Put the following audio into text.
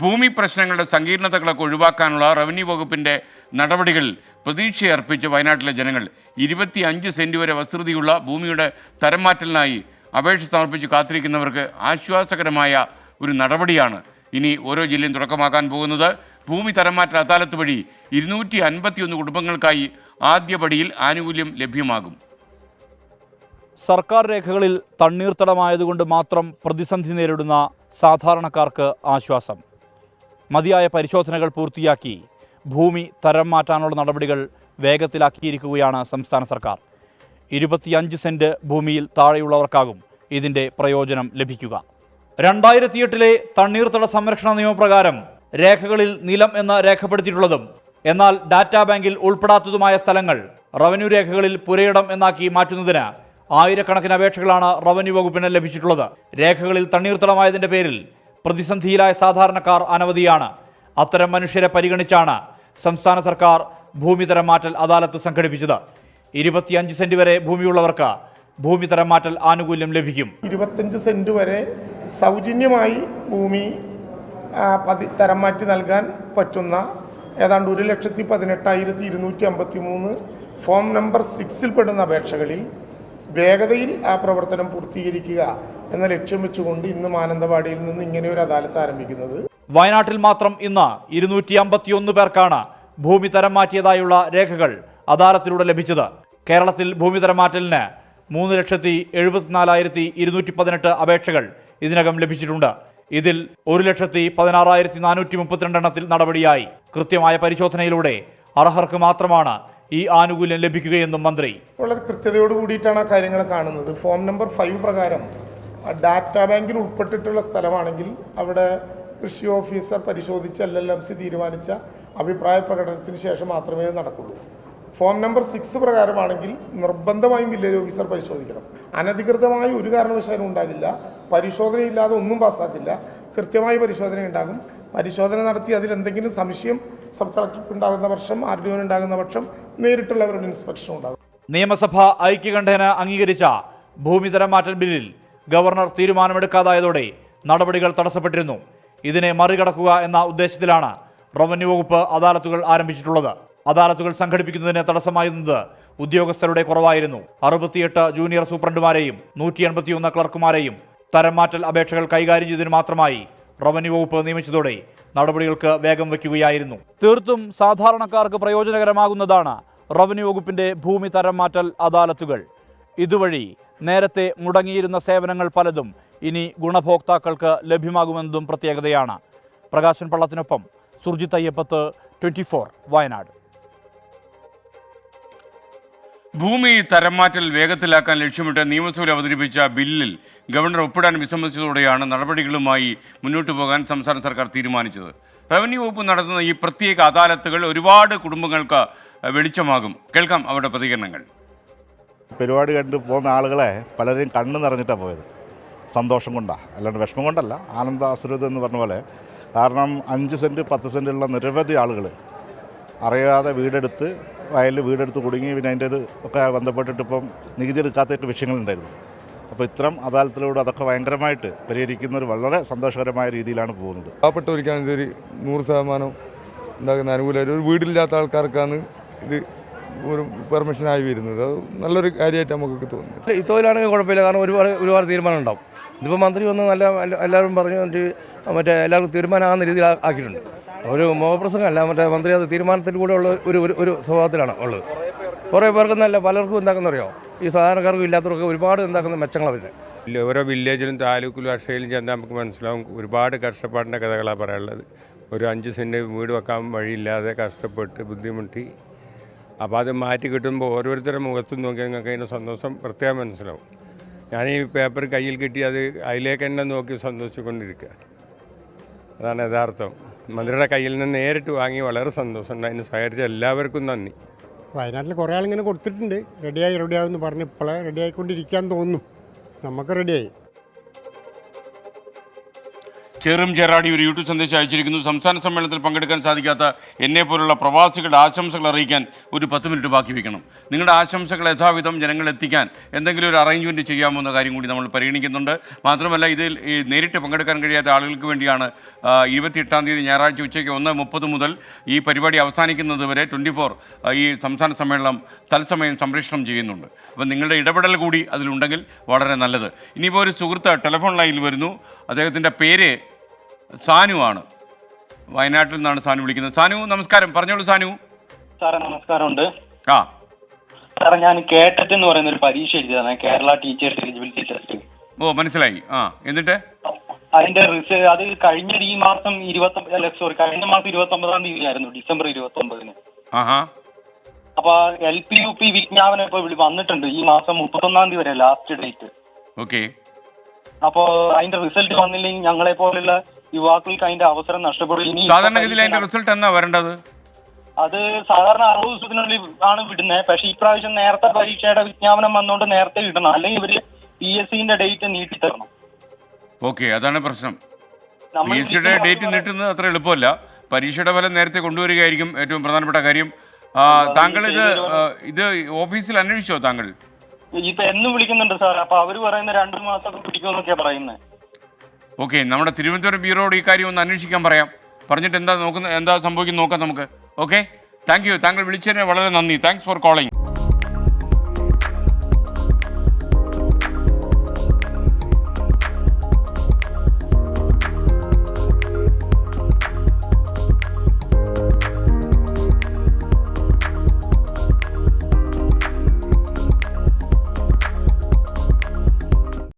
ഭൂമി പ്രശ്നങ്ങളുടെ സങ്കീർണതകളൊക്കെ ഒഴിവാക്കാനുള്ള റവന്യൂ വകുപ്പിന്റെ നടപടികൾ പ്രതീക്ഷയർപ്പിച്ച് വയനാട്ടിലെ ജനങ്ങൾ ഇരുപത്തി അഞ്ച് സെന്റ് വരെ വസ്തുതിയുള്ള ഭൂമിയുടെ തരംമാറ്റലിനായി അപേക്ഷ സമർപ്പിച്ച് കാത്തിരിക്കുന്നവർക്ക് ആശ്വാസകരമായ ഒരു നടപടിയാണ് ഇനി ഓരോ ജില്ലയും തുടക്കമാക്കാൻ പോകുന്നത്. ഭൂമി തരംമാറ്റ അദാലത്ത് വഴി ഇരുന്നൂറ്റി അൻപത്തിയൊന്ന് കുടുംബങ്ങൾക്കായി ആദ്യപടിയിൽ ആനുകൂല്യം ലഭ്യമാകും. സർക്കാർ രേഖകളിൽ തണ്ണീർത്തടമായതുകൊണ്ട് മാത്രം പ്രതിസന്ധി നേരിടുന്ന സാധാരണക്കാർക്ക് ആശ്വാസം. മതിയായ പരിശോധനകൾ പൂർത്തിയാക്കി. ഭൂമി തരം മാറ്റാനുള്ള നടപടികൾ വേഗത്തിലാക്കിയിരിക്കുകയാണ് സംസ്ഥാന സർക്കാർ. ഇരുപത്തിയഞ്ച് സെന്റ് ഭൂമിയിൽ താഴെയുള്ളവർക്കാകും ഇതിന്റെ പ്രയോജനം ലഭിക്കുക. രണ്ടായിരത്തിയെട്ടിലെ തണ്ണീർത്തട സംരക്ഷണ നിയമപ്രകാരം രേഖകളിൽ നിലം എന്ന് രേഖപ്പെടുത്തിയിട്ടുള്ളതും എന്നാൽ ഡാറ്റാ ബാങ്കിൽ ഉൾപ്പെടാത്തതുമായ സ്ഥലങ്ങൾ റവന്യൂ രേഖകളിൽ പുരയിടം എന്നാക്കി മാറ്റുന്നതിന് ആയിരക്കണക്കിന് അപേക്ഷകളാണ് റവന്യൂ വകുപ്പിന് ലഭിച്ചിട്ടുള്ളത്. രേഖകളിൽ തണ്ണീർത്തടമായതിന്റെ പേരിൽ പ്രതിസന്ധിയിലായ സാധാരണക്കാർ അനവധിയാണ്. അത്തരം മനുഷ്യരെ പരിഗണിച്ചാണ് സംസ്ഥാന സർക്കാർ ഭൂമി തരം മാറ്റൽ അദാലത്ത് സംഘടിപ്പിച്ചത്. ഇരുപത്തിയഞ്ച് സെന്റ് വരെ ഭൂമിയുള്ളവർക്ക് ഭൂമി തരം മാറ്റൽ ആനുകൂല്യം ലഭിക്കും. ഇരുപത്തഞ്ച് സെന്റ് വരെ സൗജന്യമായി ഭൂമി തരം മാറ്റി നൽകാൻ പറ്റുന്ന ഏതാണ്ട് ഒരു ലക്ഷത്തി പതിനെട്ടായിരത്തി ഇരുന്നൂറ്റി അമ്പത്തി മൂന്ന് ഫോം നമ്പർ സിക്സിൽ പെടുന്ന അപേക്ഷകളിൽ വേഗതയിൽ ആ പ്രവർത്തനം പൂർത്തീകരിക്കുക എന്ന ലക്ഷ്യം വെച്ചുകൊണ്ട് ഇന്ന് മാനന്തവാടിയിൽ നിന്ന് ഇങ്ങനെ ഒരു അദാലത്ത് ആരംഭിക്കുന്നത്. വയനാട്ടിൽ മാത്രം ഇന്ന് ഇരുന്നൂറ്റി അമ്പത്തിയൊന്ന് പേർക്കാണ് ഭൂമി തരം മാറ്റിയതായുള്ള രേഖകൾ അദാലത്തിലൂടെ ലഭിച്ചത്. കേരളത്തിൽ ഭൂമി തരം മാറ്റലിന് മൂന്ന് ലക്ഷത്തി എഴുപത്തിനാലായിരത്തി ഇരുന്നൂറ്റി പതിനെട്ട് അപേക്ഷകൾ ഇതിനകം ലഭിച്ചിട്ടുണ്ട്. ഇതിൽ ഒരു ലക്ഷത്തി പതിനാറായിരത്തി നാനൂറ്റി മുപ്പത്തിരണ്ട് എണ്ണത്തിൽ നടപടിയായി. കൃത്യമായ പരിശോധനയിലൂടെ അർഹർക്ക് മാത്രമാണ് ഈ ആനുകൂല്യം ലഭിക്കുകയെന്നും മന്ത്രി. വളരെ കൃത്യതയോട് കൂടിയിട്ടാണ് ആ കാര്യങ്ങൾ കാണുന്നത്. ഫോം നമ്പർ ഫൈവ് പ്രകാരം ഡാറ്റാ ബാങ്കിൽ ഉൾപ്പെട്ടിട്ടുള്ള സ്ഥലമാണെങ്കിൽ അവിടെ കൃഷി ഓഫീസർ പരിശോധിച്ച് എൽ എൽ എം സി തീരുമാനിച്ച അഭിപ്രായ പ്രകടനത്തിന് ശേഷം മാത്രമേ നടക്കുള്ളൂ. ഫോം നമ്പർ സിക്സ് പ്രകാരമാണെങ്കിൽ നിർബന്ധമായും വില്ലേജ് ഓഫീസർ പരിശോധിക്കണം. അനധികൃതമായി ഒരു കാരണവശാലും ഉണ്ടാകില്ല. പരിശോധനയില്ലാതെ ഒന്നും പാസ്സാക്കില്ല. കൃത്യമായി പരിശോധന ഉണ്ടാകും. പരിശോധന നടത്തി അതിൽ എന്തെങ്കിലും സംശയം സബ് കളക്ടർക്ക് ഉണ്ടാകുന്ന വർഷം ആർ ഡി ഉണ്ടാകുന്ന പക്ഷം നേരിട്ടുള്ളവരുടെ ഇൻസ്പെക്ഷൻ ഉണ്ടാകും. നിയമസഭ ഐക്യകണ്ഠേന അംഗീകരിച്ച ഭൂമി തരം മാറ്റൽ ബില്ലിൽ ഗവർണർ തീരുമാനമെടുക്കാതായതോടെ നടപടികൾ തടസ്സപ്പെട്ടിരുന്നു. ഇതിനെ മറികടക്കുക എന്ന ഉദ്ദേശത്തിലാണ് റവന്യൂ വകുപ്പ് അദാലത്തുകൾ ആരംഭിച്ചിട്ടുള്ളത്. അദാലത്തുകൾ സംഘടിപ്പിക്കുന്നതിന് തടസ്സമായിരുന്നത് ഉദ്യോഗസ്ഥരുടെ കുറവായിരുന്നു. അറുപത്തിയെട്ട് ജൂനിയർ സൂപ്രണ്ടുമാരെയും നൂറ്റി എൺപത്തിയൊന്ന് ക്ലർക്കുമാരെയും തരംമാറ്റൽ അപേക്ഷകൾ കൈകാര്യം ചെയ്തതിന് മാത്രമായി റവന്യൂ വകുപ്പ് നിയമിച്ചതോടെ നടപടികൾക്ക് വേഗം വയ്ക്കുകയായിരുന്നു. തീർത്തും സാധാരണക്കാർക്ക് പ്രയോജനകരമാകുന്നതാണ് റവന്യൂ വകുപ്പിന്റെ ഭൂമി തരംമാറ്റൽ അദാലത്തുകൾ. ഇതുവഴി നേരത്തെ മുടങ്ങിയിരുന്ന സേവനങ്ങൾ പലതും ഇനി ഗുണഭോക്താക്കൾക്ക് ലഭ്യമാകുമെന്നതും പ്രത്യേകതയാണ്. പ്രകാശൻ പള്ളത്തിനൊപ്പം സുർജിത് അയ്യപ്പത്ത് ട്വന്റി വയനാട്. ഭൂമി തരംമാറ്റൽ വേഗത്തിലാക്കാൻ ലക്ഷ്യമിട്ട് നിയമസഭയിൽ അവതരിപ്പിച്ച ബില്ലിൽ ഗവർണർ ഒപ്പിടാൻ വിസമ്മതിച്ചതോടെയാണ് നടപടികളുമായി മുന്നോട്ടു പോകാൻ സംസ്ഥാന സർക്കാർ തീരുമാനിച്ചത്. റവന്യൂ വകുപ്പ് നടത്തുന്ന ഈ പ്രത്യേക അദാലത്തുകൾ ഒരുപാട് കുടുംബങ്ങൾക്ക് വെളിച്ചമാകും. കേൾക്കാം അവരുടെ പ്രതികരണങ്ങൾ. പരിപാടി കണ്ട് പോകുന്ന ആളുകളെ പലരെയും കണ്ണു നിറഞ്ഞിട്ടാണ് പോയത്. സന്തോഷം കൊണ്ടാണ് അല്ലാണ്ട് വിഷമം കൊണ്ടല്ല. ആനന്ദ ആശ്രിത എന്ന് പറഞ്ഞ പോലെ കാരണം അഞ്ച് സെന്റ് പത്ത് സെന്റുള്ള നിരവധി ആളുകൾ അറിയാതെ വീടെടുത്ത് വയലിൽ വീടെടുത്ത് കുടുങ്ങി പിന്നെ അതിന്റെ ഒക്കെ ബന്ധപ്പെട്ടിട്ട് ഇപ്പം നികുതി എടുക്കാത്തൊക്കെ വിഷയങ്ങളുണ്ടായിരുന്നു അപ്പോൾ ഇത്തരം അദാലത്തിലൂടെ അതൊക്കെ ഭയങ്കരമായിട്ട് പരിഹരിക്കുന്ന ഒരു വളരെ സന്തോഷകരമായ രീതിയിലാണ് പോകുന്നത്. പാവപ്പെട്ടവർക്കാണെങ്കിൽ ഒരു നൂറ് ശതമാനം ഉണ്ടാകുന്ന അനുകൂലമായിട്ട് ഒരു വീടില്ലാത്ത ആൾക്കാർക്കാണ് ഇത് ഒരു പെർമിഷനായി വരുന്നത്. അത് നല്ലൊരു കാര്യമായിട്ട് നമുക്കൊക്കെ തോന്നുന്നു. ഈ തൊഴിലാണെങ്കിൽ കുഴപ്പമില്ല. കാരണം ഒരുപാട് ഒരുപാട് തീരുമാനം ഉണ്ടാവും. ഇതിപ്പോൾ മന്ത്രി വന്ന് നല്ല എല്ലാവരും പറഞ്ഞു മറ്റേ എല്ലാവർക്കും തീരുമാനമാകുന്ന രീതിയിൽ ആക്കിയിട്ടുണ്ട്. ഒരു മോഹപ്രസംഗമല്ല മറ്റേ മന്ത്രി അത് തീരുമാനത്തിൽ കൂടെ ഉള്ള ഒരു ഒരു ഒരു സ്വഭാവത്തിലാണ് ഉള്ളത്. കുറേ പേർക്കും നല്ല പലർക്കും എന്താക്കുന്ന അറിയോ ഈ സാധാരണക്കാർക്കും ഇല്ലാത്തവർക്കും ഒരുപാട് എന്താക്കുന്ന മെച്ചങ്ങളാണ് വരുന്നത് ഓരോ വില്ലേജിലും താലൂക്കിലും അക്ഷയിലും ചെന്നാൽ നമുക്ക് മനസ്സിലാവും ഒരുപാട് കഷ്ടപ്പാടിന്റെ കഥകളാണ് പറയാനുള്ളത്. ഒരു അഞ്ച് സെന്റ് വീട് വെക്കാൻ വഴിയില്ലാതെ കഷ്ടപ്പെട്ട് ബുദ്ധിമുട്ടി അപ്പോൾ അത് മാറ്റി കിട്ടുമ്പോൾ ഓരോരുത്തരുടെ മുഖത്തും നോക്കി നിങ്ങൾക്ക് അതിന്റെ സന്തോഷം പ്രത്യേകം മനസ്സിലാവും. ഞാൻ ഈ പേപ്പർ കയ്യിൽ കിട്ടി അത് അതിലേക്ക് തന്നെ നോക്കി സന്തോഷിച്ചുകൊണ്ടിരിക്കുക. അതാണ് യഥാർത്ഥം. മന്ത്രിയുടെ കയ്യിൽ നിന്ന് നേരിട്ട് വാങ്ങി വളരെ സന്തോഷമുണ്ട് അതിന് സഹകരിച്ച എല്ലാവർക്കും നന്ദി. വയനാട്ടിൽ കുറേ ആളിങ്ങനെ കൊടുത്തിട്ടുണ്ട്. റെഡിയായി റെഡിയാവുമെന്ന് പറഞ്ഞ് ഇപ്പോഴേ റെഡിയായിക്കൊണ്ടിരിക്കാൻ തോന്നുന്നു. നമുക്ക് റെഡിയായി ചെറും ചേറാടി ഒരു യൂട്യൂബ് സന്ദേശം അയച്ചിരിക്കുന്നു. സംസ്ഥാന സമ്മേളനത്തിൽ പങ്കെടുക്കാൻ സാധിക്കാത്ത എന്നെ പോലുള്ള പ്രവാസികളുടെ ആശംസകൾ അറിയിക്കാൻ ഒരു പത്ത് മിനിറ്റ് ബാക്കി വയ്ക്കണം നിങ്ങളുടെ ആശംസകൾ യഥാവിധം ജനങ്ങൾ എത്തിക്കാൻ എന്തെങ്കിലും ഒരു അറേഞ്ച്മെന്റ് ചെയ്യാമോ എന്ന കാര്യം കൂടി നമ്മൾ പരിഗണിക്കുന്നുണ്ട്. മാത്രമല്ല ഇതിൽ നേരിട്ട് പങ്കെടുക്കാൻ കഴിയാത്ത ആളുകൾക്ക് വേണ്ടിയാണ് ഇരുപത്തിയെട്ടാം തീയതി ഞായറാഴ്ച ഉച്ചയ്ക്ക് ഒന്ന് മുപ്പത് മുതൽ ഈ പരിപാടി അവസാനിക്കുന്നത് വരെ ട്വന്റി ഫോർ ഈ സംസ്ഥാന സമ്മേളനം തത്സമയം സംപ്രേഷണം ചെയ്യുന്നുണ്ട്. അപ്പം നിങ്ങളുടെ ഇടപെടൽ കൂടി അതിലുണ്ടെങ്കിൽ വളരെ നല്ലത്. ഇനിയിപ്പോൾ ഒരു സുഹൃത്ത് ടെലിഫോൺ ലൈനിൽ വരുന്നു. അദ്ദേഹത്തിന്റെ പേര് സാനു ആണ്. വയനാട്ടിൽ നിന്നാണ് സാനു വിളിക്കുന്നത്. സാനു നമസ്കാരം. പറഞ്ഞോളൂ സാനു. സാറേ നമസ്കാരമുണ്ട്. ആ. സാറേ ഞാൻ കേട്ടറ്റ് എന്ന് പറയുന്ന ഒരു പരീക്ഷ എഴുതിയതാണ്. കേരള ടീച്ചേഴ്സ് എലിജിബിലിറ്റി ടെസ്റ്റ് ഓ മനസ്സിലായി. ആ എന്നിട്ട്? അതിന്റെ റിസൾട്ട് അത് കഴിഞ്ഞ ഈ മാസം ഇരുപത്തി അല്ല സോറി കഴിഞ്ഞ മാസം ഇരുപത്തി ഒമ്പതാം തീയതി ആയിരുന്നു ഡിസംബർ ഇരുപത്തി ഒമ്പതിന് അപ്പൊ എൽ പി യു പി വിജ്ഞാപനം ഇപ്പൊ വന്നിട്ടുണ്ട് ഈ മാസം മുപ്പത്തൊന്നാം തീയതി വരെ ലാസ്റ്റ് ഡേറ്റ് ഓക്കെ. അപ്പോ അതിന്റെ റിസൾട്ട് വന്നില്ലെങ്കിൽ ഞങ്ങളെ പോലുള്ള യുവാക്കൾക്ക് അതിന്റെ അവസരം നഷ്ടപ്പെടും. സാധാരണഗതിയിൽ അതിന്റെ റിസൾട്ട് എന്നാ വരേണ്ടത്? അത് സാധാരണ അറുപത് ദിവസത്തിനുള്ളിൽ ആണ് വിടുന്നത്. പക്ഷെ ഇപ്രാവശ്യം നേരത്തെ പരീക്ഷയുടെ വിജ്ഞാപനം വന്നുകൊണ്ട് നേരത്തെ ഇടണം അല്ലെങ്കിൽ ഇവർ പി എസ് സിന്റെ ഡേറ്റ് നീട്ടി തരണം ഓക്കെ അതാണ് പ്രശ്നം. പി എസ് സിയുടെ ഡേറ്റ് നീട്ടുന്നത് അത്ര എളുപ്പമല്ല. പരീക്ഷയുടെ ഫലം നേരത്തെ കൊണ്ടുവരികയായിരിക്കും ഏറ്റവും പ്രധാനപ്പെട്ട കാര്യം. താങ്കൾ ഇത് ഇത് ഓഫീസിൽ അന്വേഷിച്ചോ താങ്കൾ? ഇപ്പൊ എന്നും വിളിക്കുന്നുണ്ട് സാർ അപ്പൊ അവർ പറയുന്ന രണ്ടു മാസമൊക്കെ പിടിക്കുമെന്നൊക്കെയാ പറയുന്നത് ഓക്കെ നമ്മുടെ തിരുവനന്തപുരം ബ്യൂറോയോട് ഈ കാര്യം ഒന്ന് അന്വേഷിക്കാൻ പറയാം. പറഞ്ഞിട്ട് എന്താ നോക്കുന്ന എന്താ സംഭവിക്കുന്നത് നോക്കാം നമുക്ക്. ഓക്കെ? Thank you. താങ്കൾ വിളിച്ചതിന് വളരെ നന്ദി. Thanks for calling.